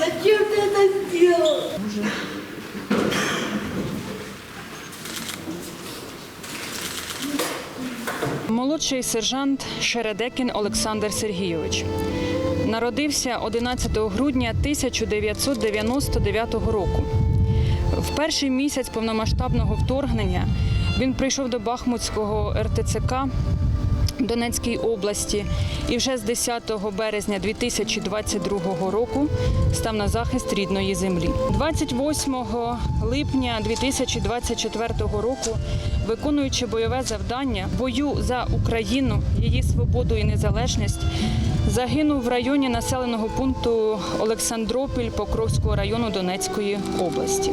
Зачем ты это сделал? Уже. Молодший сержант Шередекін Олександр Сергійович народився 11 грудня 1999 року. В перший місяць повномасштабного вторгнення він прийшов до Бахмутського РТЦК. Донецькій області і вже з 10 березня 2022 року став на захист рідної землі. 28 липня 2024 року, виконуючи бойове завдання бою за Україну, її свободу і незалежність, загинув в районі населеного пункту Олександропіль Покровського району Донецької області.